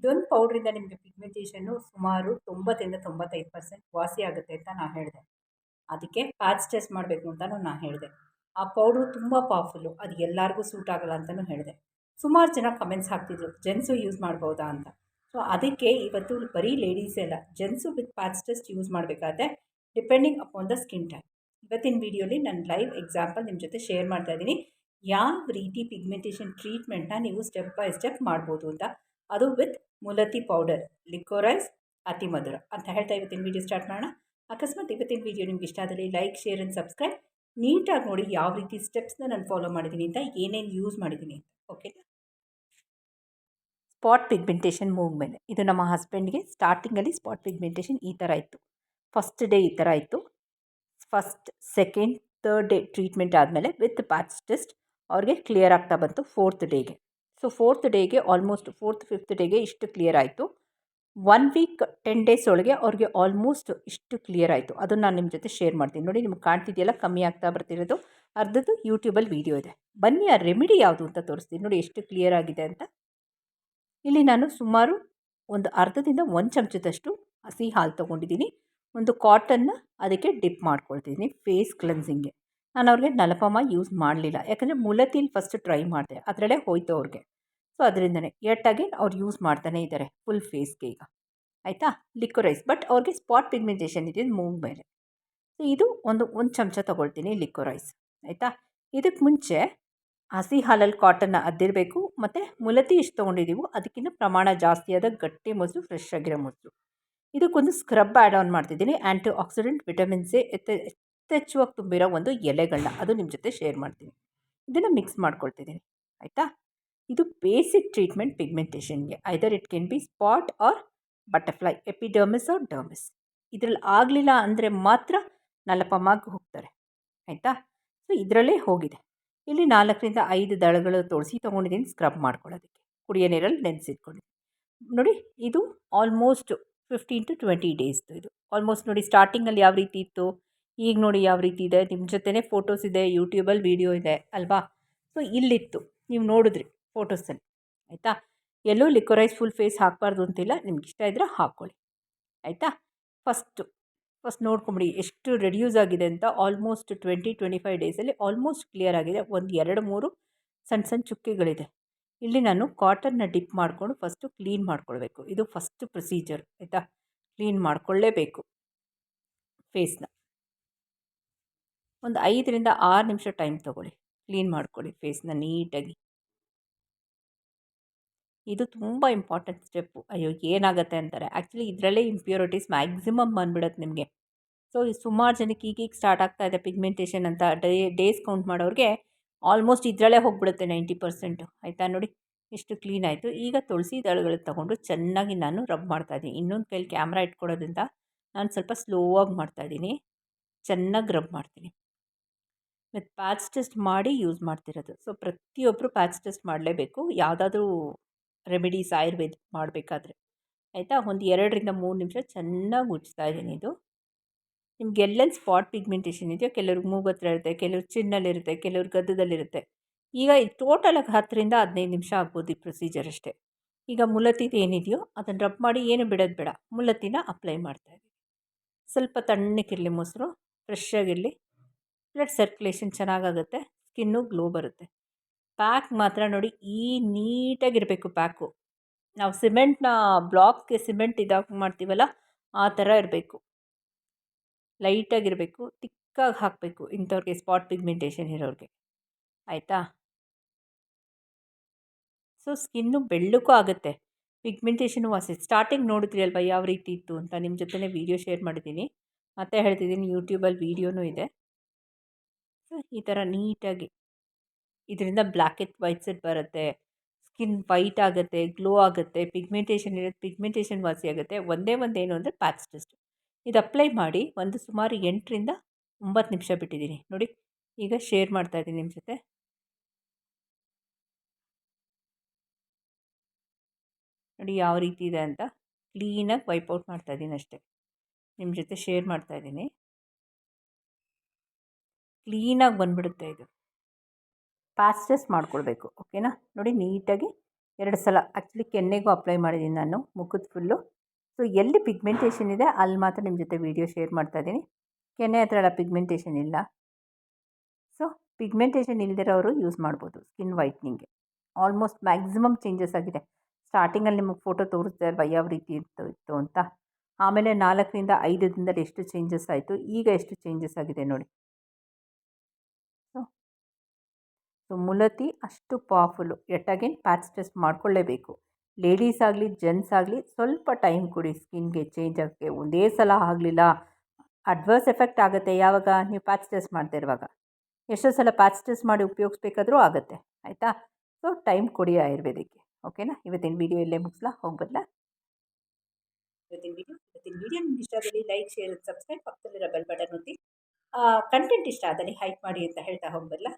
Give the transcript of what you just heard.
ಇದೊಂದು ಪೌಡ್ರಿಂದ ನಿಮಗೆ ಪಿಗ್ಮೆಂಟೇಷನ್ನು ಸುಮಾರು ತೊಂಬತ್ತರಿಂದ ತೊಂಬತ್ತೈದು ಪರ್ಸೆಂಟ್ ವಾಸಿ ಆಗುತ್ತೆ ಅಂತ ನಾನು ಹೇಳಿದೆ. ಅದಕ್ಕೆ ಪ್ಯಾಚ್ ಟೆಸ್ಟ್ ಮಾಡಬೇಕು ಅಂತಲೂ ನಾನು ಹೇಳಿದೆ. ಆ ಪೌಡ್ರು ತುಂಬ ಪವರ್ಫುಲ್ಲು ಅದು ಎಲ್ಲರಿಗೂ ಸೂಟ್ ಆಗಲ್ಲ ಅಂತಲೂ ಹೇಳಿದೆ. ಸುಮಾರು ಜನ ಕಮೆಂಟ್ಸ್ ಹಾಕ್ತಿದ್ರು, ಜೆಂಟ್ಸು ಯೂಸ್ ಮಾಡ್ಬೋದಾ ಅಂತ. ಸೊ ಅದಕ್ಕೆ ಇವತ್ತು ಬರೀ ಲೇಡೀಸೇ ಅಲ್ಲ, gents with patch test use ಮಾಡಬೇಕಾದ್ರೆ depending upon the skin type ಇವತ್ತಿನ ವಿಡಿಯೋಲಿ ನಾನು ಲೈವ್ ಎಕ್ಸಾಂಪಲ್ ನಿಮ್ಮ ಜೊತೆ ಶೇರ್ ಮಾಡ್ತಾ ಇದ್ದೀನಿ. ಯಾವ ರೀತಿ ಪಿಗ್ಮೆಂಟೇಷನ್ ಟ್ರೀಟ್ಮೆಂಟ್ನ ನೀವು ಸ್ಟೆಪ್ ಬೈ ಸ್ಟೆಪ್ ಮಾಡ್ಬೋದು ಅಂತ. ಅದು ವಿತ್ ಮುಲತಿ ಪೌಡರ್ ಲಿಕೋರೈಸ್ ಅತಿ ಮಧುರ. ಅಂತ ಹೇಳ್ತಾ ಇವತ್ತಿನ ವಿಡಿಯೋ ಸ್ಟಾರ್ಟ್ ಮಾಡೋಣ. ಅಕಸ್ಮಾತ್ ಇವತ್ತಿನ ವಿಡಿಯೋ ನಿಮ್ಗೆ ಇಷ್ಟ ಆದಲ್ಲಿ ಲೈಕ್ ಶೇರ್ ಆ್ಯಂಡ್ ಸಬ್ಸ್ಕ್ರೈಬ್ ನೀಟಾಗಿ ನೋಡಿ ಯಾವ ರೀತಿ ಸ್ಟೆಪ್ಸ್ನ ನಾನು ಫಾಲೋ ಮಾಡಿದ್ದೀನಿ ಅಂತ, ಏನೇನು ಯೂಸ್ ಮಾಡಿದ್ದೀನಿ ಅಂತ ಓಕೆ ಸ್ಪಾಟ್ ಪಿಗ್ಮೆಂಟೇಷನ್ ಮೂವ್ಮೆಂಟ್ ಇದು ನಮ್ಮ ಹಸ್ಬೆಂಡ್ಗೆ ಸ್ಟಾರ್ಟಿಂಗಲ್ಲಿ ಸ್ಪಾಟ್ ಪಿಗ್ಮೆಂಟೇಷನ್ ಈ ಥರ ಇತ್ತು. ಫಸ್ಟ್ ಡೇ ಈ ಥರ ಇತ್ತು. First second third day treatment ಆದಮೇಲೆ ವಿತ್ ಪ್ಯಾಚ್ ಟೆಸ್ಟ್ ಅವ್ರಿಗೆ ಕ್ಲಿಯರ್ ಆಗ್ತಾ ಬಂತು ಫೋರ್ತ್ ಡೇಗೆ ಸೊ ಫೋರ್ತ್ ಡೇಗೆ ಆಲ್ಮೋಸ್ಟ್ ಫೋರ್ತ್ ಫಿಫ್ತ್ ಡೇಗೆ ಇಷ್ಟು ಕ್ಲಿಯರ್ ಆಯಿತು. ಒನ್ ವೀಕ್ ಟೆನ್ ಡೇಸ್ ಒಳಗೆ ಅವ್ರಿಗೆ ಆಲ್ಮೋಸ್ಟ್ ಇಷ್ಟು ಕ್ಲಿಯರ್ ಆಯಿತು. ಅದನ್ನು ನಾನು ನಿಮ್ಮ ಜೊತೆ ಶೇರ್ ಮಾಡ್ತೀನಿ. ನೋಡಿ ನಿಮ್ಗೆ ಕಾಣ್ತಿದೆಯಲ್ಲ, ಕಮ್ಮಿ ಆಗ್ತಾ ಬರ್ತಿರೋದು. ಅರ್ಧದ್ದು ಯೂಟ್ಯೂಬಲ್ಲಿ ವೀಡಿಯೋ ಇದೆ. ಬನ್ನಿ, ಆ ರೆಮಿಡಿ ಯಾವುದು ಅಂತ ತೋರಿಸ್ತೀನಿ. ನೋಡಿ ಎಷ್ಟು ಕ್ಲಿಯರ್ ಆಗಿದೆ ಅಂತ. ಇಲ್ಲಿ ನಾನು ಸುಮಾರು ಒಂದು ಅರ್ಧದಿಂದ ಒಂದು ಚಮಚದಷ್ಟು ಹಸಿ ಹಾಲು ತೊಗೊಂಡಿದ್ದೀನಿ. ಒಂದು ಕಾಟನ್ನ ಅದಕ್ಕೆ ಡಿಪ್ ಮಾಡ್ಕೊಳ್ತಿದ್ದೀನಿ ಫೇಸ್ ಕ್ಲೆನ್ಸಿಂಗ್ಗೆ ನಾನು ಅವ್ರಿಗೆ ನಲಪಮ ಯೂಸ್ ಮಾಡಲಿಲ್ಲ. ಯಾಕಂದರೆ ಮುಲತಿಲಿ ಫಸ್ಟ್ ಟ್ರೈ ಮಾಡಿದೆ. ಅದರಲ್ಲೇ ಹೋಯ್ತು ಅವ್ರಿಗೆ. ಸೊ ಅದರಿಂದನೇ ಎಟ್ ಅಗೇನ್ ಅವ್ರು ಯೂಸ್ ಮಾಡ್ತಾನೆ ಇದ್ದಾರೆ ಫುಲ್ ಫೇಸ್ಗೆ ಈಗ. ಆಯಿತಾ? ಲಿಕ್ವರೈಸ್. ಬಟ್ ಅವ್ರಿಗೆ ಸ್ಪಾಟ್ ಪಿಗ್ಮೆಂಟೇಷನ್ ಇದೆ ಮೂಗ್ ಮೇಲೆ. ಸೊ ಇದು ಒಂದು ಒಂದು ಚಮಚ ತೊಗೊಳ್ತೀನಿ ಲಿಕ್ವರೈಸ್. ಆಯಿತಾ? ಇದಕ್ಕೆ ಮುಂಚೆ ಹಸಿ ಹಾಲಲ್ಲಿ ಕಾಟನ್ನ ಅದ್ದಿರಬೇಕು, ಮತ್ತು ಮುಲತಿ ಎಷ್ಟು ತೊಗೊಂಡಿದ್ದೀವೋ ಅದಕ್ಕಿಂತ ಪ್ರಮಾಣ ಜಾಸ್ತಿಯಾದ ಗಟ್ಟಿ ಮೊಸರು ಫ್ರೆಶ್ ಆಗಿರೋ ಮೊಸರು. ಇದಕ್ಕೊಂದು ಸ್ಕ್ರಬ್ ಆ್ಯಡ್ ಆನ್ ಮಾಡ್ತಿದ್ದೀನಿ. ಆ್ಯಂಟಿ ಆಕ್ಸಿಡೆಂಟ್ ವಿಟಮಿನ್ ಸಿ ಎತ್ತೆ ಯಥೇಚ್ಛವಾಗಿ ತುಂಬಿರೋ ಒಂದು ಎಲೆಗಳನ್ನ ಅದು ನಿಮ್ಮ ಜೊತೆ ಶೇರ್ ಮಾಡ್ತೀನಿ. ಇದನ್ನು ಮಿಕ್ಸ್ ಮಾಡ್ಕೊಳ್ತಿದ್ದೀನಿ. ಆಯಿತಾ? ಇದು basic treatment ಪಿಗ್ಮೆಂಟೇಷನ್ಗೆ either it can be spot or butterfly epidermis or dermis ಇದರಲ್ಲಿ ಆಗಲಿಲ್ಲ ಅಂದರೆ ಮಾತ್ರ ನಲಪಮಾಗಿ ಹೋಗ್ತಾರೆ. ಆಯಿತಾ? ಸೊ ಇದರಲ್ಲೇ ಹೋಗಿದೆ. ಇಲ್ಲಿ ನಾಲ್ಕರಿಂದ ಐದು ದಳಗಳು ತೋರಿಸಿ ತೊಗೊಂಡಿದ್ದೀನಿ ಸ್ಕ್ರಬ್ ಮಾಡ್ಕೊಳ್ಳೋದಕ್ಕೆ. ಕುಡಿಯೋ ನೀರಲ್ಲಿ ನೆನೆಸಿಟ್ಕೊಂಡಿದ್ದೀನಿ ನೋಡಿ, ಇದು ಆಲ್ಮೋಸ್ಟ್ ಫಿಫ್ಟೀನ್ ಟು ಟ್ವೆಂಟಿ ಡೇಸ್ದು ಇದು. ಆಲ್ಮೋಸ್ಟ್ ನೋಡಿ ಸ್ಟಾರ್ಟಿಂಗಲ್ಲಿ ಯಾವ ರೀತಿ ಇತ್ತು? ಈಗ ನೋಡಿ ಯಾವ ರೀತಿ ಇದೆ? ನಿಮ್ಮ ಜೊತೆನೇ ಫೋಟೋಸ್ ಇದೆ ಯೂಟ್ಯೂಬಲ್ಲಿ ವೀಡಿಯೋ ಇದೆ, ಅಲ್ವಾ? ಸೊ ಇಲ್ಲಿತ್ತು. ನೀವು ನೋಡಿದ್ರಿ. ಫೋಟೋಸಲ್ಲಿ, ಆಯಿತಾ? ಎಲ್ಲೂ ಲಿಕ್ವರೈಸ್ ಫುಲ್ ಫೇಸ್ ಹಾಕಬಾರ್ದು ಅಂತಿಲ್ಲ ನಿಮ್ಗೆ ಇಷ್ಟ ಇದ್ದರೆ ಹಾಕ್ಕೊಳ್ಳಿ ಆಯಿತಾ? ಫಸ್ಟು, ಫಸ್ಟ್ ನೋಡ್ಕೊಂಬಿಡಿ, ಎಷ್ಟು ರೆಡ್ಯೂಸ್ ಆಗಿದೆ ಅಂತ ಆಲ್ಮೋಸ್ಟ್ ಟ್ವೆಂಟಿ ಟ್ವೆಂಟಿ ಫೈವ್ ಡೇಸಲ್ಲಿ ಆಲ್ಮೋಸ್ಟ್ ಕ್ಲಿಯರ್ ಆಗಿದೆ, ಒಂದು ಎರಡು, ಮೂರು ಸಣ್ಣ ಸಣ್ಣ ಚುಕ್ಕೆಗಳಿದೆ. ಇಲ್ಲಿ ನಾನು ಕಾಟನ್ನ ಡಿಪ್ ಮಾಡಿಕೊಂಡು ಫಸ್ಟು ಕ್ಲೀನ್ ಮಾಡ್ಕೊಳ್ಬೇಕು, ಇದು ಫಸ್ಟ್ ಪ್ರೊಸೀಜರ್, ಆಯಿತಾ? ಕ್ಲೀನ್ ಮಾಡಿಕೊಳ್ಳೇಬೇಕು ಫೇಸ್ನ. ಒಂದು ಐದರಿಂದ ಆರು ನಿಮಿಷ ಟೈಮ್ ತೊಗೊಳ್ಳಿ, ಕ್ಲೀನ್ ಮಾಡ್ಕೊಳ್ಳಿ ಫೇಸ್ನ ನೀಟಾಗಿ. ಇದು ತುಂಬ ಇಂಪಾರ್ಟೆಂಟ್ ಸ್ಟೆಪ್ಪು. ಅಯ್ಯೋ, ಏನಾಗುತ್ತೆ ಅಂತಾರೆ. ಆ್ಯಕ್ಚುಲಿ ಇದರಲ್ಲೇ ಇಂಪ್ಯೂರಿಟೀಸ್ ಮ್ಯಾಕ್ಸಿಮಮ್ ಬಂದ್ಬಿಡುತ್ತೆ ನಿಮಗೆ. ಸೊ ಸುಮಾರು ಜನಕ್ಕೆ ಈಗೀಗ ಸ್ಟಾರ್ಟ್ ಆಗ್ತಾ ಇದೆ ಪಿಗ್ಮೆಂಟೇಷನ್ ಅಂತ ಡೇ, ಡೇಸ್ ಕೌಂಟ್ ಮಾಡೋರಿಗೆ ಆಲ್ಮೋಸ್ಟ್ ಇದರಲ್ಲೇ ಹೋಗ್ಬಿಡುತ್ತೆ ನೈಂಟಿ ಪರ್ಸೆಂಟು. ಆಯಿತಾ ನೋಡಿ ಇಷ್ಟು ಕ್ಲೀನ್ ಆಯಿತು. ಈಗ ತುಳಸಿ ದಳಗಳು ತೊಗೊಂಡು ಚೆನ್ನಾಗಿ ನಾನು ರಬ್ ಮಾಡ್ತಾ ಇದ್ದೀನಿ. ಇನ್ನೊಂದು ಕೈಲಿ ಕ್ಯಾಮ್ರಾ ಇಟ್ಕೊಡೋದ್ರಿಂದ ನಾನು ಸ್ವಲ್ಪ ಸ್ಲೋ ಆಗಿ ಮಾಡ್ತಾಯಿದ್ದೀನಿ ಚೆನ್ನಾಗಿ ರಬ್ ಮಾಡ್ತೀನಿ. ಮತ್ತು ಪ್ಯಾಚ್ ಟೆಸ್ಟ್ ಮಾಡಿ ಯೂಸ್ ಮಾಡ್ತಿರೋದು. ಸೊ ಪ್ರತಿಯೊಬ್ಬರು ಪ್ಯಾಚ್ ಟೆಸ್ಟ್ ಮಾಡಲೇಬೇಕು. ಯಾವುದಾದ್ರೂ ರೆಮಿಡೀಸ್ ಆಯುರ್ವೇದ ಮಾಡಬೇಕಾದ್ರೆ. ಆಯಿತಾ? ಒಂದು ಎರಡರಿಂದ ಮೂರು ನಿಮಿಷ ಚೆನ್ನಾಗಿ ಉಜ್ತಾ ಇದ್ದೀನಿ ಇದು. ನಿಮ್ಗೆ ಎಲ್ಲೆಲ್ಲಿ ಸ್ಪಾಟ್ ಪಿಗ್ಮೆಂಟೇಷನ್ ಇದೆಯೋ, ಕೆಲವ್ರಿಗೆ ಮೂಗು ಹತ್ರ ಇರುತ್ತೆ ಕೆಲವ್ರು ಚಿನ್ನಲ್ಲಿರುತ್ತೆ ಕೆಲವ್ರು ಗದ್ದದಲ್ಲಿರುತ್ತೆ. ಈಗ ಇದು ಟೋಟಲಾಗಿ ಹತ್ತರಿಂದ ಹದಿನೈದು ನಿಮಿಷ ಆಗ್ಬೋದು ಈ ಪ್ರೊಸೀಜರ್ ಅಷ್ಟೇ. ಈಗ ಮುಲತಿದು ಏನಿದೆಯೋ ಅದನ್ನು ರಬ್ ಮಾಡಿ ಏನು ಬಿಡೋದು ಬೇಡ. ಮುಲತಿನ ಅಪ್ಲೈ ಮಾಡ್ತಾ ಇದ್ದೀನಿ. ಸ್ವಲ್ಪ ತಣ್ಣಕ್ಕಿರಲಿ ಮೊಸರು ಫ್ರೆಶ್ ಆಗಿರಲಿ. ಬ್ಲಡ್ ಸರ್ಕ್ಯುಲೇಷನ್ ಚೆನ್ನಾಗಾಗುತ್ತೆ ಸ್ಕಿನ್ನು ಗ್ಲೋ ಬರುತ್ತೆ. ಪ್ಯಾಕ್ ಮಾತ್ರ ನೋಡಿ ಈ ನೀಟಾಗಿರಬೇಕು ಪ್ಯಾಕು. ನಾವು ಸಿಮೆಂಟ್ನ ಬ್ಲಾಕ್ಗೆ ಸಿಮೆಂಟ್ ಇದಾಗಿ ಮಾಡ್ತೀವಲ್ಲ, ಆ ಥರ ಇರಬೇಕು. ಲೈಟಾಗಿರಬೇಕು, ತಿಕ್ಕಾಗಿ ಹಾಕಬೇಕು ಇಂಥವ್ರಿಗೆ, ಸ್ಪಾಟ್ ಪಿಗ್ಮೆಂಟೇಷನ್ ಇರೋರಿಗೆ. ಆಯಿತಾ? ಸೊ, ಸ್ಕಿನ್ನು ಬೆಳ್ಳಕ್ಕೂ ಆಗುತ್ತೆ. ಪಿಗ್ಮೆಂಟೇಷನು ವಾಸಿ, ಸ್ಟಾರ್ಟಿಂಗ್ ನೋಡಿದ್ರಿ ಅಲ್ವಾ ಯಾವ ರೀತಿ ಇತ್ತು ಅಂತ? ನಿಮ್ಮ ಜೊತೆನೇ ವೀಡಿಯೋ ಶೇರ್ ಮಾಡಿದ್ದೀನಿ. ಮತ್ತೆ ಹೇಳ್ತಿದ್ದೀನಿ, ಯೂಟ್ಯೂಬಲ್ಲಿ ವೀಡಿಯೋನೂ ಇದೆ. ಈ ಥರ ನೀಟಾಗಿ ಇದರಿಂದ ಬ್ಲ್ಯಾಕ್ ಎತ್ ವೈಟ್ ಸೆಟ್ ಬರುತ್ತೆ. ಸ್ಕಿನ್ ವೈಟ್ ಆಗುತ್ತೆ, ಗ್ಲೋ ಆಗುತ್ತೆ, ಪಿಗ್ಮೆಂಟೇಷನ್ ಇರೋದು ಪಿಗ್ಮೆಂಟೇಷನ್ ವಾಸಿ ಆಗುತ್ತೆ. ಒಂದೇ ಒಂದು ಏನು ಅಂದರೆ ಪ್ಯಾಚ್ ಟೆಸ್ಟ್. ಇದು ಅಪ್ಲೈ ಮಾಡಿ ಒಂದು ಸುಮಾರು ಎಂಟರಿಂದ ಒಂಬತ್ತು ನಿಮಿಷ ಬಿಟ್ಟಿದ್ದೀನಿ. ನೋಡಿ, ಈಗ ಶೇರ್ ಮಾಡ್ತಾ ಇದ್ದೀನಿ ನಿಮ್ಮ ಜೊತೆ. ನೋಡಿ ಯಾವ ರೀತಿ ಇದೆ ಅಂತ. ಕ್ಲೀನಾಗಿ ವೈಪೌಟ್ ಮಾಡ್ತಾ ಇದ್ದೀನಿ ಅಷ್ಟೇ. ನಿಮ್ಮ ಜೊತೆ ಶೇರ್ ಮಾಡ್ತಾ ಇದ್ದೀನಿ. ಕ್ಲೀನಾಗಿ ಬಂದ್ಬಿಡುತ್ತೆ ಇದು. ಪ್ಯಾಚ್ ಟೆಸ್ಟ್ ಮಾಡ್ಕೊಳ್ಬೇಕು ಓಕೆನಾ ನೋಡಿ ನೀಟಾಗಿ ಎರಡು ಸಲ ಆ್ಯಕ್ಚುಲಿ ಕೆನ್ನೆಗೂ ಅಪ್ಲೈ ಮಾಡಿದ್ದೀನಿ ನಾನು, ಮುಖದ ಫುಲ್ಲು ಸೊ ಎಲ್ಲಿ ಪಿಗ್ಮೆಂಟೇಷನ್ ಇದೆ, ಅಲ್ಲಿ ಮಾತ್ರ ನಿಮ್ಮ ಜೊತೆ ವೀಡಿಯೋ ಶೇರ್ ಮಾಡ್ತಾಯಿದ್ದೀನಿ ಕೆನ್ನೆ ಹತ್ರ ಎಲ್ಲ ಪಿಗ್ಮೆಂಟೇಷನ್ ಇಲ್ಲ. ಸೊ ಪಿಗ್ಮೆಂಟೇಷನ್ ಇಲ್ಲದಿರೋರು ಯೂಸ್ ಮಾಡ್ಬೋದು ಸ್ಕಿನ್ ವೈಟ್ನಿಂಗ್ಗೆ ಆಲ್ಮೋಸ್ಟ್ ಮ್ಯಾಕ್ಸಿಮಮ್ ಚೇಂಜಸ್ ಆಗಿದೆ. ಸ್ಟಾರ್ಟಿಂಗಲ್ಲಿ ನಿಮಗೆ ಫೋಟೋ ತೋರಿಸ್ತಾ ಅಲ್ವಾ, ಯಾವ ರೀತಿ ಇತ್ತು ಇತ್ತು ಅಂತ? ಆಮೇಲೆ ನಾಲ್ಕರಿಂದ ದಿನದಲ್ಲಿ ಎಷ್ಟು ಚೇಂಜಸ್ ಆಯಿತು, ಈಗ ಎಷ್ಟು ಚೇಂಜಸ್ ಆಗಿದೆ ನೋಡಿ ಸೊ ಸೊ ಮುಲತಿ ಅಷ್ಟು ಪವರ್ಫುಲ್ಲು ಎಟ್ ಅಗೇನ್ ಪ್ಯಾಚ್ ಟೆಸ್ಟ್ ಮಾಡ್ಕೊಳ್ಳೇಬೇಕು. ಲೇಡೀಸ್ ಆಗಲಿ ಜೆಂಟ್ಸ್ ಆಗಲಿ, ಸ್ವಲ್ಪ ಟೈಮ್ ಕೊಡಿ ಸ್ಕಿನ್ಗೆ ಚೇಂಜ್ ಆಗೋಕ್ಕೆ. ಒಂದೇ ಸಲ ಆಗಲಿಲ್ಲ ಅಡ್ವರ್ಸ್ ಎಫೆಕ್ಟ್ ಆಗುತ್ತೆ ಯಾವಾಗ? ನೀವು ಪ್ಯಾಚ್ ಟೆಸ್ಟ್ ಮಾಡ್ತಾ ಇರುವಾಗ. ಎಷ್ಟೋ ಸಲ ಪ್ಯಾಚ್ ಟೆಸ್ಟ್ ಮಾಡಿ ಉಪಯೋಗಿಸ್ಬೇಕಾದ್ರೂ ಆಗುತ್ತೆ, ಆಯಿತಾ? ಸೊ ಟೈಮ್ ಕೊಡಿ ಆಯುರ್ವೇದಕ್ಕೆ ಓಕೆನಾ ಇವತ್ತಿನ ವೀಡಿಯೋ ಇಲ್ಲೇ ಮುಗಿಸ್ಲಾ? ಹೋಗ್ಬದಲ್ಲ ಇವತ್ತಿನ ವೀಡಿಯೋ ಇವತ್ತಿನ ವೀಡಿಯೋ ನಿಮ್ಗೆ ಇಷ್ಟ ಆದಲ್ಲಿ ಲೈಕ್ ಶೇರ್ ಸಬ್ಸ್ಕ್ರೈಬ್ ಪಕ್ಕದಲ್ಲಿರೋ ಬೆಲ್ ಬಟನ್ ಒತ್ತಿ. ಕಂಟೆಂಟ್ ಇಷ್ಟ ಆದಲ್ಲಿ ಹೈಕ್ ಮಾಡಿ ಅಂತ ಹೇಳ್ತಾ ಹೋಗ್ಬದಲ್ಲ